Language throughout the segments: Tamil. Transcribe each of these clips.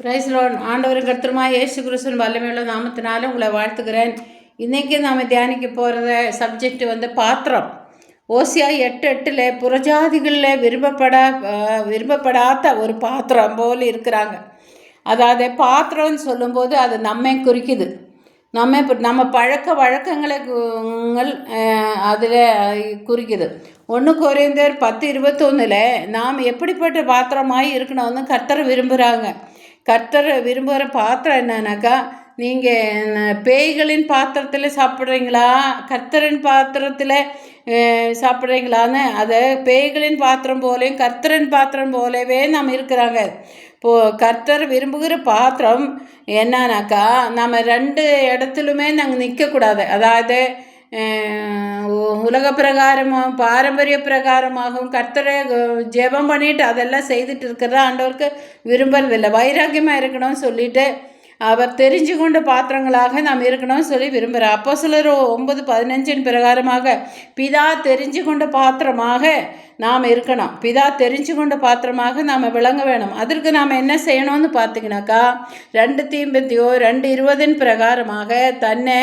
பிரைஸ்லோன் ஆண்டவரும் கர்த்தருமா ஏசு கிறிஸ்துவின் வல்லமையுள்ள நாமத்தினால உங்களை வாழ்த்துக்கிறேன் இன்றைக்கி நாம் தியானிக்க போகிறத சப்ஜெக்ட் வந்து பாத்திரம். ஓசியா எட்டு எட்டில் புறஜாதிகளில் விரும்பப்பட விரும்பப்படாத ஒரு பாத்திரம் போல் இருக்கிறாங்க. அதாவது பாத்திரம்னு சொல்லும்போது அது நம்மை குறிக்குது. நம்ம இப்போ நம்ம பழக்க வழக்கங்களை அதில் குறிக்குது. ஒன்று குறைந்தர் பத்து இருபத்தொன்னில் நாம் எப்படிப்பட்ட பாத்திரமாய் இருக்கணும்னு கர்த்தர் விரும்புகிறாங்க கர்த்தர் விரும்புகிற பாத்திரம் என்னன்னாக்கா நீங்கள் பேய்களின் பாத்திரத்தில் சாப்பிட்றீங்களா? கர்த்தரின் பாத்திரத்தில் சாப்பிட்றீங்களான்னு அதை பேய்களின் பாத்திரம் போலையும் கர்த்தரின் பாத்திரம் போலவே நாம் இருக்கிறாங்க. இப்போது கர்த்தர் விரும்புகிற பாத்திரம் என்னன்னாக்கா நம்ம ரெண்டு இடத்துலுமே நாங்கள் நிற்கக்கூடாது அதாவது உலக பிரகாரமும் பாரம்பரிய பிரகாரமாகவும் கர்த்தரை ஜெபம் பண்ணிட்டு அதெல்லாம் செய்துட்டு இருக்கிறதா ஆண்டவருக்கு விரும்புறதில்லை. வைராக்கியமாக இருக்கணும்னு சொல்லிட்டு அவர் தெரிஞ்சு கொண்ட பாத்திரங்களாக நாம் இருக்கணும்னு சொல்லி விரும்புகிறார் அப்போ சிலர் ஒன்பது பதினஞ்சின் பிரகாரமாக பிதா தெரிஞ்சு கொண்ட பாத்திரமாக நாம் இருக்கணும். பிதா தெரிஞ்சு கொண்ட பாத்திரமாக நாம் விளங்க வேணும். அதற்கு நாம் என்ன செய்யணும்னு பார்த்தீங்கன்னாக்கா ரெண்டு தீம்பத்தியோ ரெண்டு இருபதின் பிரகாரமாக தன்னை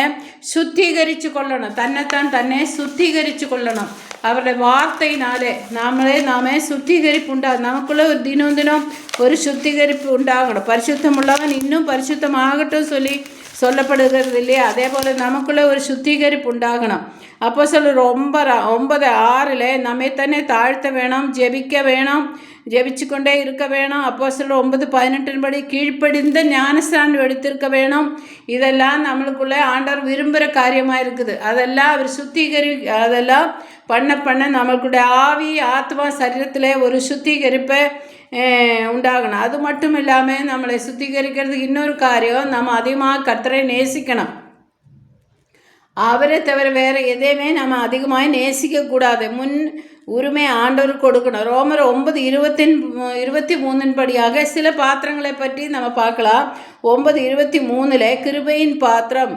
சுத்திகரித்து கொள்ளணும். தன்னைத்தான் தன்னை சுத்திகரித்து கொள்ளணும். அவருடைய வார்த்தையினாலே நாமளே நாமே சுத்திகரிப்பு உண்டாகும் நமக்குள்ளே ஒரு தினம் தினம் ஒரு சுத்திகரிப்பு உண்டாகணும் பரிசுத்தம் உள்ளவன் இன்னும் பரிசுத்தமாகட்டும் சொல்லி சொல்லப்படுகிறது இல்லையா அதே போல் நமக்குள்ளே ஒரு சுத்திகரிப்பு உண்டாகணும் அப்போ சொல்ல ரொம்ப ஒன்பது ஆறில் நம்மை தானே தாழ்த்த வேணும் ஜெபிக்க வேணும் ஜெபிச்சு கொண்டே இருக்க வேணும் அப்போ சொல்ல ஒன்பது பதினெட்டின்படி கீழ்ப்படிந்த ஞானஸ்தானம் எடுத்திருக்க வேணும் இதெல்லாம் நம்மளுக்குள்ளே ஆண்டவர் விரும்புகிற காரியமாக இருக்குது அதெல்லாம் அவர் சுத்திகரி அதெல்லாம் பண்ண பண்ண நமக்குடைய ஆவி ஆத்மா சரீரத்தில் ஒரு சுத்திகரிப்பை உண்டாகணும். அது மட்டும் இல்லாமல் நம்மளை சுத்திகரிக்கிறதுக்கு இன்னொரு காரியம் நம்ம அதிகமாக கர்த்தரை நேசிக்கணும். அவரை தவிர வேறு எதையுமே நம்ம அதிகமாக நேசிக்கக்கூடாது. முன் உரிமை ஆண்டவர் கொடுக்கணும். ரோமர் ஒன்பது இருபத்தின் இருபத்தி மூணின் படியாக சில பாத்திரங்களை பற்றி நம்ம பார்க்கலாம். ஒன்பது இருபத்தி மூணில் கிருபையின் பாத்திரம்.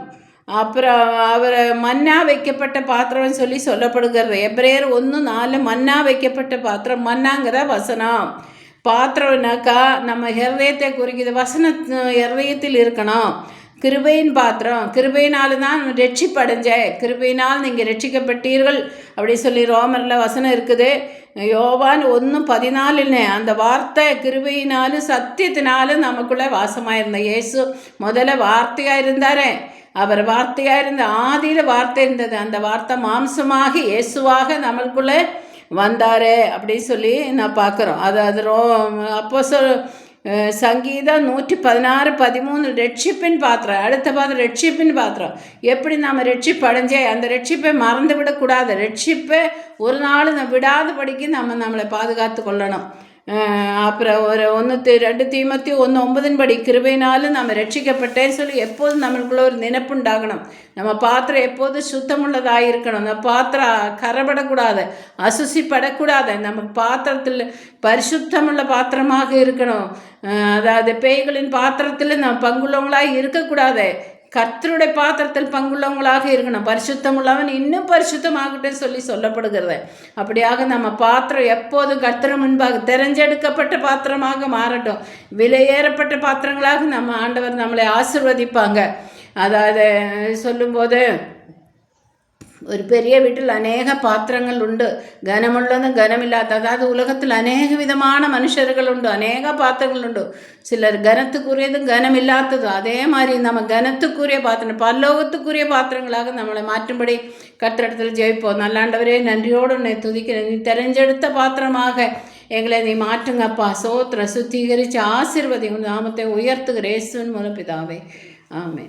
அப்புறம் அவர் மன்னா வைக்கப்பட்ட பாத்திரம்னு சொல்லி சொல்லப்படுகிறது. எப்ரேயர் ஒன்று நாலு மன்னா வைக்கப்பட்ட பாத்திரம் மன்னாங்கிற வசனம். பாத்திரம்னாக்கா நம்ம ஹிருதயத்தை குறிக்கிது. வசன ஹிரதயத்தில் இருக்கணும். கிருபையின் பாத்திரம். கிருபையினால் தான் ரட்சிப்படைஞ்ச கிருபையினால் நீங்கள் ரட்சிக்கப்பட்டீர்கள். அப்படி சொல்லி ரோமரில் வசனம் இருக்குது. யோவான் ஒன்று பதினாலுன்னு அந்த வார்த்தை கிருபையினாலும் சத்தியத்தினாலும் நமக்குள்ளே வாசமாக இயேசு முதல்ல வார்த்தையாக இருந்தாரே. அவர் வார்த்தையாக இருந்த ஆதியில் வார்த்தை இருந்தது. அந்த வார்த்தை மாம்சமாக இயேசுவாக நம்மளுக்குள்ளே வந்தார் அப்படின்னு சொல்லி நான் பார்க்குறோம். அது அது ரோ அப்போ சொல் சங்கீதம் நூற்றி பதினாறு பதிமூணு ரட்சிப்பின் பாத்திரம். அடுத்த பாத்திரம் ரட்சிப்பின் பாத்திரம். எப்படி நாம் ரட்சிப்பு அடைஞ்சே அந்த ரட்சிப்பை மறந்து விடக்கூடாது ரட்சிப்பை ஒரு நாள் விடாத விடாதபடிக்கு நம்ம நம்மளை பாதுகாத்து கொள்ளணும். அப்புறம் ஒரு ஒன்று ரெண்டு தீமத்தி ஒன்று ஒன்பதின் படி கிருபையினாலும் நம்ம ரட்சிக்கப்பட்டேன்னு சொல்லி எப்போதும் நம்மளுக்குள்ள ஒரு நினைப்புண்டாகணும். நம்ம பாத்திரம் எப்போதும் சுத்தமுள்ளதாக இருக்கணும். நம்ம பாத்திரம் கரப்படக்கூடாது அசுசிப்படக்கூடாது. நம்ம பாத்திரத்தில் பரிசுத்தமுள்ள பாத்திரமாக இருக்கணும். அதாவது பேய்களின் பாத்திரத்தில் நம்ம பங்குள்ளவங்களாக இருக்கக்கூடாது. கர்த்தருடைய பாத்திரத்தில் பங்குள்ளவங்களாக இருக்கணும். பரிசுத்தம் உள்ளவன் இன்னும் பரிசுத்தமாகட்டும் சொல்லி சொல்லப்படுகிறது. அப்படியாக நம்ம பாத்திரம் எப்போதும் கர்த்தர் முன்பாக தெரிஞ்செடுக்கப்பட்ட பாத்திரமாக மாறட்டும். விலையேறப்பட்ட பாத்திரங்களாக நம்ம ஆண்டவர் நம்மளை ஆசிர்வதிப்பாங்க. அதாவது சொல்லும்போது ഒരു പെരിയ വീട്ടിൽ അനേക പാത്രങ്ങളുണ്ട്. ഘനമുള്ളതും ഘനമില്ലാത്ത അതായത് ഉലകത്തിൽ അനേക വിധമാണ് മനുഷ്യരുകളുണ്ട്. അനേക പാത്രങ്ങളുണ്ട്. ചിലർ ഘനത്തുക്കുറിയതും ഘനമില്ലാത്തതും. അതേമാതിരി നമ്മൾ ഘനത്തുക്കുറിയ പാത്രം കുറിയ പാത്രങ്ങളാകും നമ്മളെ മാറ്റുംപടി കത്തിടത്തിൽ ജയിപ്പോ നല്ലാണ്ടവരെ നന്ദിയോടുണ്ണെ തുതിക്കണേ. നീ തെരഞ്ഞെടുത്ത പാത്രമാക എങ്ങളെ നീ മാറ്റുങ്ങപ്പ. സോത്ര ശുദ്ധീകരിച്ച് ആശീർവദിക്കുന്നു നാമത്തെ ഉയർത്തുക. രേസുവിൻ മുല പിതാവേ. ആമേ